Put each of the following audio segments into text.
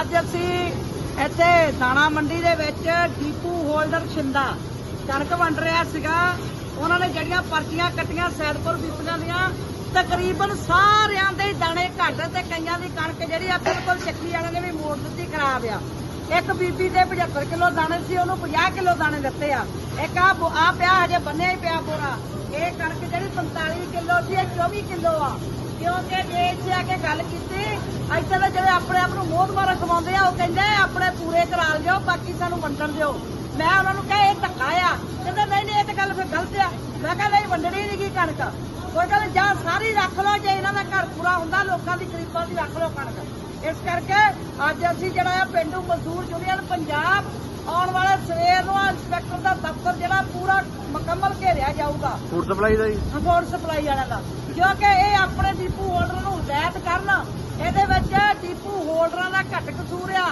ਅੱਜ ਅਸੀਂ ਇੱਥੇ ਦਾਣਾ ਮੰਡੀ ਦੇ ਵਿੱਚ ਡੀਪੂ ਹੋਲਡਰ ਛਿੰਦਾ ਕਣਕ ਵੰਡ ਰਿਹਾ ਸੀਗਾ। ਉਹਨਾਂ ਨੇ ਜਿਹੜੀਆਂ ਪਰਚੀਆਂ ਕੱਟੀਆਂ ਸੈਦਪੁਰ ਬੀਬੀਆਂ ਦੀਆਂ, ਤਕਰੀਬਨ ਸਾਰਿਆਂ ਦੇ ਦਾਣੇ ਘੱਟ ਤੇ ਕਈਆਂ ਦੀ ਕਣਕ ਜਿਹੜੀ ਆ ਬਿਲਕੁਲ ਚੱਕੀ ਵਾਲਿਆਂ ਨੇ ਵੀ ਮੋੜ ਦਿੱਤੀ, ਖਰਾਬ ਆ। ਇੱਕ ਬੀਬੀ ਦੇ 75 ਕਿਲੋ ਦਾਣੇ ਸੀ, ਉਹਨੂੰ 50 ਕਿਲੋ ਦਾਣੇ ਦਿੱਤੇ ਆ। ਇੱਕ ਆ ਆ ਪਿਆ ਹਜੇ ਬੰਨਿਆ ਹੀ ਪਿਆ ਬੋਰਾ ਇਹ ਕਣਕ ਜਿਹੜੀ 45 ਕਿਲੋ ਸੀ, ਇਹ 24 ਕਿਲੋ ਆ। ਕਿਉਂਕਿ ਜੇ ਇੱਥੇ ਆ ਕੇ ਗੱਲ ਕੀਤੀ, ਇੱਥੇ ਤਾਂ ਜਿਹੜੇ ਆਪਣੇ ਆਪ ਨੂੰ ਮੋਹ ਮਾਰਾ ਖਵਾਉਂਦੇ ਆ, ਉਹ ਕਹਿੰਦੇ ਆਪਣੇ ਪੂਰੇ ਕਰਾ ਲਿਓ ਬਾਕੀ ਸਾਨੂੰ ਵੰਡਣ ਦਿਓ। ਮੈਂ ਉਹਨਾਂ ਨੂੰ ਕਹੇ, ਇਹ ਧੱਕਾ ਆ। ਕਹਿੰਦੇ, ਨਹੀਂ ਨਹੀਂ, ਇਹ ਤਾਂ ਗੱਲ ਫਿਰ ਗਲਤ ਆ। ਮੈਂ ਕਿਹਾ, ਨਹੀਂ, ਵੰਡਣੀ ਨਹੀਂ ਕੀ ਕਣਕ। ਕੋਈ ਨੀ, ਜਾਂ ਸਾਰੀ ਰੱਖ ਲਓ ਜੇ ਇਹਨਾਂ ਦਾ ਘਰ ਪੂਰਾ ਹੁੰਦਾ ਲੋਕਾਂ ਦੀ ਗਰੀਬਾਂ ਦੀ ਰੱਖ ਲਓ ਕਣਕ। ਇਸ ਕਰਕੇ ਅੱਜ ਅਸੀਂ ਜਿਹੜਾ ਆ ਪਿੰਡੂ ਮਜ਼ਦੂਰ ਯੂਨੀਅਨ ਪੰਜਾਬ ਆਉਣ ਵਾਲੇ ਸਵੇਰ ਨੂੰ ਇੰਸਪੈਕਟਰ ਦਾ ਦਫ਼ਤਰ ਜਿਹੜਾ ਪੂਰਾ ਮੁਕੰਮਲ ਘੇਰਿਆ ਜਾਊਗਾ। ਫੂਡ ਸਪਲਾਈ ਦਾ ਜੀ? ਫੂਡ ਸਪਲਾਈ ਵਾਲਿਆਂ ਦਾ। ਕਿਉਂਕਿ ਇਹ ਆਪਣੇ ਡੀਪੂ ਹੋਲਡਰ ਨੂੰ ਹਦਾਇਤ ਕਰਨ ਇਹਦੇ ਵਿੱਚ ਡੀਪੂ ਹੋਲਡਰਾਂ ਦਾ ਘੱਟ ਕਸੂਰ ਆ।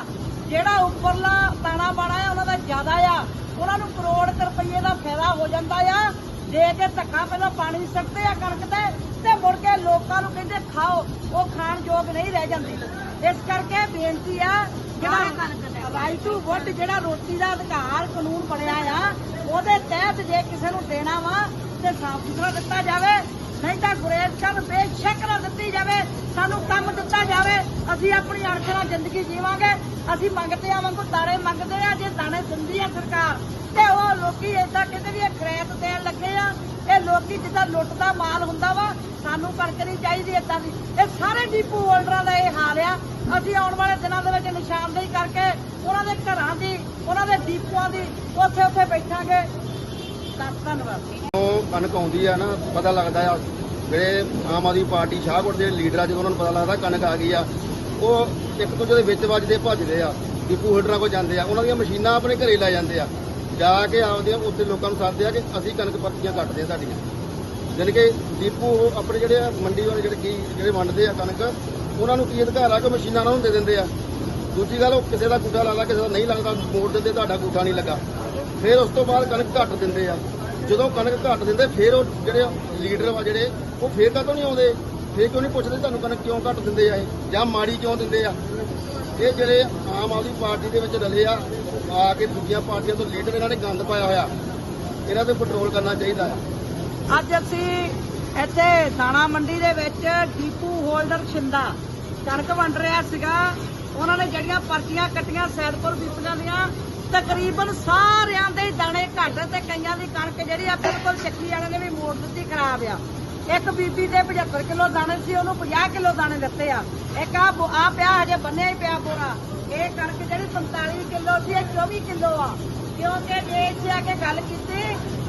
ਜਿਹੜਾ ਉੱਪਰਲਾ ਤਾਣਾ ਬਾਣਾ ਆ ਉਹਨਾਂ ਦਾ ਜ਼ਿਆਦਾ ਆ। ਉਹਨਾਂ ਨੂੰ ਕਰੋੜ ਰੁਪਏ ਦਾ ਫਾਇਦਾ ਹੋ ਜਾਂਦਾ ਆ। ਦੇ ਕੇ ਧੱਕਾ ਪਹਿਲਾਂ ਪਾਣੀ ਸਕਦੇ ਆ ਕਣਕ ਤੇ ਤੇ ਮੁੜ ਕੇ ਲੋਕਾਂ ਨੂੰ ਕਹਿੰਦੇ ਖਾਓ ਉਹ ਖਾਣ ਯੋਗ ਨਹੀਂ ਰਹਿ ਜਾਂਦੀ। ਇਸ ਕਰਕੇ ਬੇਨਤੀ ਆ ਜਿਹੜਾ ਰਾਈਟ ਟੂ ਵੋਟ ਜਿਹੜਾ ਰੋਟੀ ਦਾ ਅਧਿਕਾਰ ਕਾਨੂੰਨ ਬਣਿਆ ਆ ਉਹਦੇ ਤਹਿਤ ਜੇ ਕਿਸੇ ਨੂੰ ਦੇਣਾ ਵਾ ਤੇ ਸਾਫ਼ ਸੁਥਰਾ ਦਿੱਤਾ ਜਾਵੇ ਨਹੀਂ ਤਾਂ ਗੁਰੇਜ਼ ਕਰ ਬੇਸ਼ੱਕ ਨਾ ਦਿੱਤੀ ਜਾਵੇ। ਸਾਨੂੰ ਕੰਮ ਦਿੱਤਾ ਜਾਵੇ, ਅਸੀਂ ਆਪਣੀ ਅਣਖ ਨਾਲ ਜ਼ਿੰਦਗੀ ਜੀਵਾਂਗੇ, ਅਸੀਂ ਮੰਗਦੇ ਆ ਵਾਂਗੂ ਦਾਣੇ ਮੰਗਦੇ ਆ, ਜੇ ਦਾਣੇ ਦਿੰਦੀ ਆ ਸਰਕਾਰ, ਤੇ ਉਹ ਲੋਕੀ ਏਦਾਂ ਕਹਿੰਦੇ ਵੀ ਇਹ ਖਰੇਤ ਦੇਣ ਲੱਗੇ ਆ, ਇਹ ਲੋਕੀ ਜਿੱਦਾਂ ਲੁੱਟ ਦਾ ਮਾਲ ਹੁੰਦਾ ਵਾ, ਸਾਨੂੰ ਕਣਕ ਨਹੀਂ ਚਾਹੀਦੀ ਏਦਾਂ ਦੀ। ਇਹ ਸਾਰੇ ਡੀਪੂ ਹੋਲਡਰਾਂ ਦਾ ਇਹ ਹਾਲ ਆ। ਅਸੀਂ ਆਉਣ ਵਾਲੇ ਦਿਨਾਂ ਦੇ ਵਿੱਚ ਨਿਸ਼ਾਨਦੇਹੀ ਕਰਕੇ ਉਹਨਾਂ ਦੇ ਘਰਾਂ ਦੀ, ਉਹਨਾਂ ਦੇ ਡੀਪੂਆਂ ਦੀ ਉੱਥੇ ਉੱਥੇ ਬੈਠਾਂਗੇ। ਧੰਨਵਾਦ। ਉਹ ਕਣਕ ਆਉਂਦੀ ਆ ਨਾ, ਪਤਾ ਲੱਗਦਾ ਆ ਜਿਹੜੇ ਆਮ ਆਦਮੀ ਪਾਰਟੀ ਸ਼ਾਹਕੋਟ ਦੇ ਲੀਡਰ ਆ, ਜਦੋਂ ਉਹਨਾਂ ਨੂੰ ਪਤਾ ਲੱਗਦਾ ਕਣਕ ਆ ਗਈ ਆ, ਉਹ ਇੱਕ ਦੂਜੇ ਦੇ ਵਿੱਚ ਵੱਜਦੇ, ਭੱਜਦੇ ਆ, ਡਿਪੂ ਹੋਲਡਰਾਂ ਕੋਲ ਜਾਂਦੇ ਆ, ਉਹਨਾਂ ਦੀਆਂ ਮਸ਼ੀਨਾਂ ਆਪਣੇ ਘਰੇ ਲੈ ਜਾਂਦੇ ਆ, ਜਾ ਕੇ ਆਪਦੇ ਉੱਥੇ ਲੋਕਾਂ ਨੂੰ ਸਾਥਦੇ ਆ ਕਿ ਅਸੀਂ ਕਣਕ ਪਰਚੀਆਂ ਕੱਟਦੇ ਆ ਸਾਡੀਆਂ। ਜਾਣੀ ਕਿ ਡਿਪੂ ਉਹ ਆਪਣੇ ਜਿਹੜੇ ਆ ਮੰਡੀ ਵਾਲੇ ਜਿਹੜੇ ਕੀ, ਜਿਹੜੇ ਵੰਡਦੇ ਆ ਕਣਕ, ਉਹਨਾਂ ਨੂੰ ਕੀ ਅਧਿਕਾਰ ਆ ਕਿ ਮਸ਼ੀਨਾਂ ਉਹਨਾਂ ਨੂੰ ਦੇ ਦਿੰਦੇ ਆ। ਦੂਜੀ ਗੱਲ, ਉਹ ਕਿਸੇ ਦਾ ਗੁੱਠਾ ਲਾ ਕਿਸੇ ਦਾ ਨਹੀਂ ਲੱਗਦਾ ਮੋੜ ਦਿੰਦੇ, ਤੁਹਾਡਾ ਗੁੱਠਾ ਨਹੀਂ ਲੱਗਾ। ਫਿਰ ਉਸ ਤੋਂ ਬਾਅਦ ਕਣਕ ਘੱਟ ਦਿੰਦੇ ਆ। ਜਦੋਂ ਕਣਕ ਘੱਟ ਦਿੰਦੇ, ਫਿਰ ਉਹ ਜਿਹੜੇ ਲੀਡਰ ਵਾ ਜਿਹੜੇ, ਉਹ ਫੇਰ ਕਾਹਤੋਂ ਨਹੀਂ ਆਉਂਦੇ? ਫੇਰ ਕਿਉਂ ਨਹੀਂ ਪੁੱਛਦੇ ਤੁਹਾਨੂੰ ਕਣਕ ਕਿਉਂ ਘੱਟ ਦਿੰਦੇ ਆ ਇਹ? ਜਾਂ ਮਾੜੀ ਕਿਉਂ ਦਿੰਦੇ ਆ? ਇਹ ਜਿਹੜੇ ਆਮ ਆਦਮੀ ਪਾਰਟੀ ਦੇ ਵਿੱਚ ਰਲੇ ਆ ਆ ਕੇ ਦੂਜੀਆਂ ਪਾਰਟੀਆਂ ਤੋਂ ਲੀਡਰ ਇਹਨਾਂ ਨੇ ਗੰਦ ਪਾਇਆ ਹੋਇਆ। ਇਹਨਾਂ ਤੇ ਕੰਟਰੋਲ ਕਰਨਾ ਚਾਹੀਦਾ ਆ। ਅੱਜ ਅਸੀਂ ਇੱਥੇ ਦਾਣਾ ਮੰਡੀ ਦੇ ਵਿੱਚ ਡੀਪੂ ਹੋਲਡਰ ਛਿੰਦਾ। ਕਣਕ ਵੰਡ ਰਿਹਾ ਸੀਗਾ। ਉਹਨਾਂ ਨੇ ਜਿਹੜੀਆਂ ਪਰਚੀਆਂ ਕੱਟੀਆਂ, ਸੈਦਪੁਰ ਬੀਬੀਆਂ ਦੀਆਂ ਤਕਰੀਬਨ ਸਾਰਿਆਂ ਦੇ ਦਾਣੇ ਘੱਟ ਤੇ ਕਈਆਂ ਦੀ ਕਣਕ ਜਿਹੜੀ ਆ ਬਿਲਕੁਲ ਚੱਕੀ ਵਾਲਿਆਂ ਨੇ ਵੀ ਮੋੜ ਦਿੱਤੀ, ਖਰਾਬ ਆ। ਇੱਕ ਬੀਬੀ ਦੇ 75 ਕਿਲੋ ਦਾਣੇ ਸੀ, ਉਹਨੂੰ 50 ਕਿਲੋ ਦਾਣੇ ਦਿੱਤੇ ਆ। ਇੱਕ ਆ ਆ ਪਿਆ ਹਜੇ ਬੰਨਿਆ ਹੀ ਪਿਆ ਬੋਰਾ ਇਹ ਕਣਕ ਜਿਹੜੀ 45 ਕਿਲੋ ਸੀ, ਇਹ 24 ਕਿਲੋ ਆ। ਕਿਉਂਕਿ ਜੇ ਇੱਥੇ ਆ ਕੇ ਗੱਲ ਕੀਤੀ,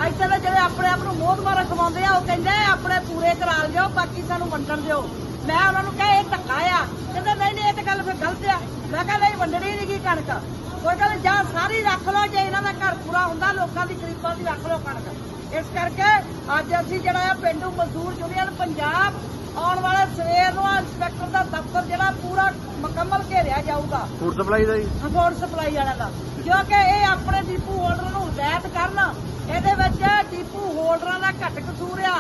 ਇੱਥੇ ਤਾਂ ਜਿਹੜੇ ਆਪਣੇ ਆਪ ਨੂੰ ਮੋਹ ਮਾਰਾ ਖਵਾਉਂਦੇ ਆ, ਉਹ ਕਹਿੰਦੇ ਆਪਣੇ ਪੂਰੇ ਕਰਾ ਲਿਓ ਬਾਕੀ ਸਾਨੂੰ ਵੰਡਣ ਦਿਓ। ਮੈਂ ਉਹਨਾਂ ਨੂੰ ਕਹੇ ਇਹ ਧੱਕਾ ਆ। ਕਹਿੰਦੇ ਨਹੀਂ ਨਹੀਂ ਇਹ ਤਾਂ ਗੱਲ ਫਿਰ ਗਲਤ ਆ। ਮੈਂ ਕਿਹਾ ਨਹੀਂ ਵੰਡਣੀ ਨਹੀਂ ਕੀ ਕਣਕ। ਕੋਈ ਗੱਲ ਜਾਂ ਸਾਰੀ ਰੱਖ ਲਓ ਜੇ ਇਹਨਾਂ ਦਾ ਘਰ ਪੂਰਾ ਹੁੰਦਾ ਲੋਕਾਂ ਦੀ ਗਰੀਬਾਂ ਦੀ ਰੱਖ ਲਓ ਕਣਕ। ਇਸ ਕਰਕੇ ਅੱਜ ਅਸੀਂ ਜਿਹੜਾ ਆ ਪਿੰਡੂ ਮਜ਼ਦੂਰ ਯੂਨੀਅਨ ਪੰਜਾਬ ਆਉਣ ਵਾਲੇ ਸਵੇਰ ਨੂੰ ਇੰਸਪੈਕਟਰ ਦਾ ਦਫ਼ਤਰ ਜਿਹੜਾ ਪੂਰਾ ਮੁਕੰਮਲ ਘੇਰਿਆ ਜਾਊਗਾ। ਫੂਡ ਸਪਲਾਈ ਦਾ ਜੀ? ਫੂਡ ਸਪਲਾਈ ਵਾਲਿਆਂ ਦਾ। ਕਿਉਂਕਿ ਇਹ ਆਪਣੇ ਡੀਪੂ ਹੋਲਡਰ ਨੂੰ ਹਦਾਇਤ ਕਰਨ ਇਹਦੇ ਵਿੱਚ ਡੀਪੂ ਹੋਲਡਰਾਂ ਦਾ ਘੱਟ ਕਸੂਰ ਆ।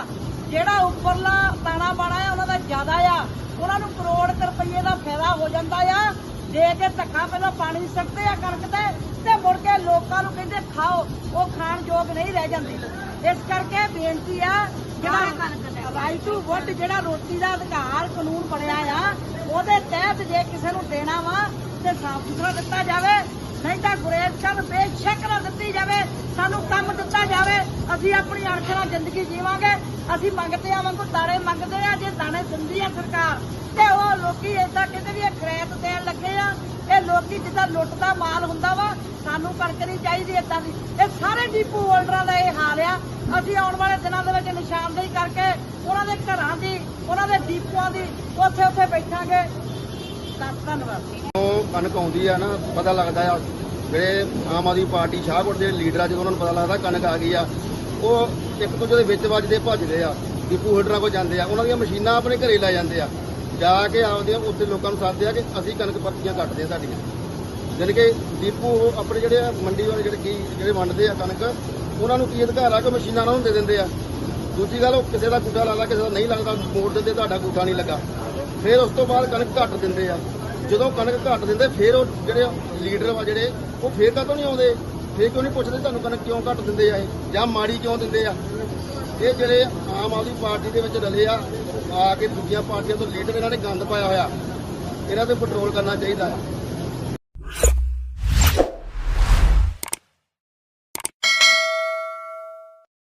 ਜਿਹੜਾ ਉੱਪਰਲਾ ਤਾਣਾ ਬਾਣਾ ਆ ਉਹਨਾਂ ਦਾ ਜ਼ਿਆਦਾ ਆ। ਉਹਨਾਂ ਨੂੰ ਕਰੋੜ ਰੁਪਏ ਦਾ ਫਾਇਦਾ ਹੋ ਜਾਂਦਾ ਆ। ਦੇ ਕੇ ਧੱਕਾ ਪਹਿਲਾਂ ਪਾਣੀ ਸਕਦੇ ਆ ਕਣਕ ਤੇ ਤੇ ਮੁੜ ਕੇ ਲੋਕਾਂ ਨੂੰ ਕਹਿੰਦੇ ਖਾਓ ਉਹ ਖਾਣ ਯੋਗ ਨਹੀਂ ਰਹਿ ਜਾਂਦੀ। ਇਸ ਕਰਕੇ ਬੇਨਤੀ ਆ ਜਿਹੜਾ ਰਾਈਟ ਟੂ ਵੋਟ ਜਿਹੜਾ ਰੋਟੀ ਦਾ ਅਧਿਕਾਰ ਕਾਨੂੰਨ ਬਣਿਆ ਆ ਉਹਦੇ ਤਹਿਤ ਜੇ ਕਿਸੇ ਨੂੰ ਦੇਣਾ ਵਾ ਤੇ ਸਾਫ਼ ਸੁਥਰਾ ਦਿੱਤਾ ਜਾਵੇ, ਨਹੀਂ ਤਾਂ ਗੁਰੇਜ਼ ਕਰ ਬੇਸ਼ੱਕ ਨਾ ਦਿੱਤੀ ਜਾਵੇ, ਸਾਨੂੰ ਕੰਮ ਦਿੱਤਾ ਜਾਵੇ, ਅਸੀਂ ਆਪਣੀ ਅਣਖ ਨਾਲ ਜ਼ਿੰਦਗੀ ਜੀਵਾਂਗੇ, ਅਸੀਂ ਮੰਗਦੇ ਆ ਵਾਂਗੂ ਦਾਣੇ ਮੰਗਦੇ ਆ, ਜੇ ਦਾਣੇ ਦਿੰਦੀ ਆ ਸਰਕਾਰ, ਤੇ ਉਹ ਲੋਕੀ ਏਦਾਂ ਕਹਿੰਦੇ ਵੀ ਇਹ ਖਰੇਤ ਦੇਣ ਲੱਗੇ ਆ, ਇਹ ਲੋਕੀ ਜਿੱਦਾਂ ਲੁੱਟਦਾ ਮਾਲ ਹੁੰਦਾ ਵਾ, ਸਾਨੂੰ ਕਣਕ ਚਾਹੀਦੀ ਏਦਾਂ ਦੀ। ਇਹ ਸਾਰੇ ਡੀਪੂ ਹੋਲਡਰਾਂ ਦਾ ਇਹ ਹਾਲ ਆ, ਅਸੀਂ ਆਉਣ ਵਾਲੇ ਦਿਨਾਂ ਦੇ ਵਿੱਚ ਨਿਸ਼ਾਨਦੇਹੀ ਕਰਕੇ ਉਹਨਾਂ ਦੇ ਘਰਾਂ ਦੀ, ਉਹਨਾਂ ਦੇ ਡੀਪੂਆਂ ਦੀ ਉੱਥੇ ਉੱਥੇ ਬੈਠਾਂਗੇ। ਧੰਨਵਾਦ। ਕਣਕ ਆਉਂਦੀ ਆ ਨਾ, ਪਤਾ ਲੱਗਦਾ ਆ, ਜਿਹੜੇ ਆਮ ਆਦਮੀ ਪਾਰਟੀ ਸ਼ਾਹਕੋਟ ਦੇ ਲੀਡਰ ਆ, ਜਦੋਂ ਉਹਨਾਂ ਨੂੰ ਪਤਾ ਲੱਗਦਾ ਕਣਕ ਆ ਗਈ ਆ, ਉਹ ਇੱਕ ਦੂਜੇ ਦੇ ਵਿੱਚ ਵੱਜਦੇ ਭੱਜਦੇ ਆ, ਡਿਪੂ ਹੋਲਡਰਾਂ ਕੋਲ ਜਾਂਦੇ ਆ, ਉਹਨਾਂ ਦੀਆਂ ਮਸ਼ੀਨਾਂ ਆਪਣੇ ਘਰੇ ਲੈ ਜਾਂਦੇ ਆ, ਜਾ ਕੇ ਆਪਦੇ, ਉੱਥੇ ਲੋਕਾਂ ਨੂੰ ਸਾਥਦੇ ਆ ਕਿ ਅਸੀਂ ਕਣਕ ਪਰਚੀਆਂ ਕੱਟਦੇ ਆ ਸਾਡੀਆਂ। ਜਾਣੀ ਕਿ ਡਿਪੂ ਉਹ ਆਪਣੇ ਜਿਹੜੇ ਆ ਮੰਡੀ ਵਾਲੇ ਜਿਹੜੇ ਕੀ, ਜਿਹੜੇ ਵੰਡਦੇ ਆ ਕਣਕ, ਉਹਨਾਂ ਨੂੰ ਕੀ ਅਧਿਕਾਰ ਆ ਕਿ ਮਸ਼ੀਨਾਂ ਉਹਨਾਂ ਨੂੰ ਦੇ ਦਿੰਦੇ ਆ। ਦੂਜੀ ਗੱਲ, ਉਹ ਕਿਸੇ ਦਾ ਗੁੱਠਾ ਲੱਗਦਾ ਕਿਸੇ ਦਾ ਨਹੀਂ ਲੱਗਦਾ ਮੋੜ ਦਿੰਦੇ, ਤੁਹਾਡਾ ਗੁੱਠਾ ਨਹੀਂ ਲੱਗਾ। ਫਿਰ ਉਸ ਤੋਂ ਬਾਅਦ ਕਣਕ ਘੱਟ ਦਿੰਦੇ ਆ। ਜਦੋਂ ਕਣਕ ਘੱਟ ਦਿੰਦੇ, ਫਿਰ ਉਹ ਜਿਹੜੇ ਲੀਡਰ ਵਾ ਜਿਹੜੇ, ਉਹ ਫਿਰ ਕਾਹਤੋਂ ਨਹੀਂ ਆਉਂਦੇ? ਫਿਰ ਕਿਉਂ ਨਹੀਂ ਪੁੱਛਦੇ ਤੁਹਾਨੂੰ ਕਣਕ ਕਿਉਂ ਘੱਟ ਦਿੰਦੇ ਆ ਇਹ? ਜਾਂ ਮਾੜੀ ਕਿਉਂ ਦਿੰਦੇ ਆ? ਇਹ ਜਿਹੜੇ ਆਮ ਆਦਮੀ ਪਾਰਟੀ ਦੇ ਵਿੱਚ ਰਲੇ ਆ ਆ ਕੇ ਦੂਜੀਆਂ ਪਾਰਟੀਆਂ ਤੋਂ ਲੀਡਰ ਇਹਨਾਂ ਨੇ ਗੰਦ ਪਾਇਆ ਹੋਇਆ। ਇਹਨਾਂ ਤੇ ਕੰਟਰੋਲ ਕਰਨਾ ਚਾਹੀਦਾ। ਆ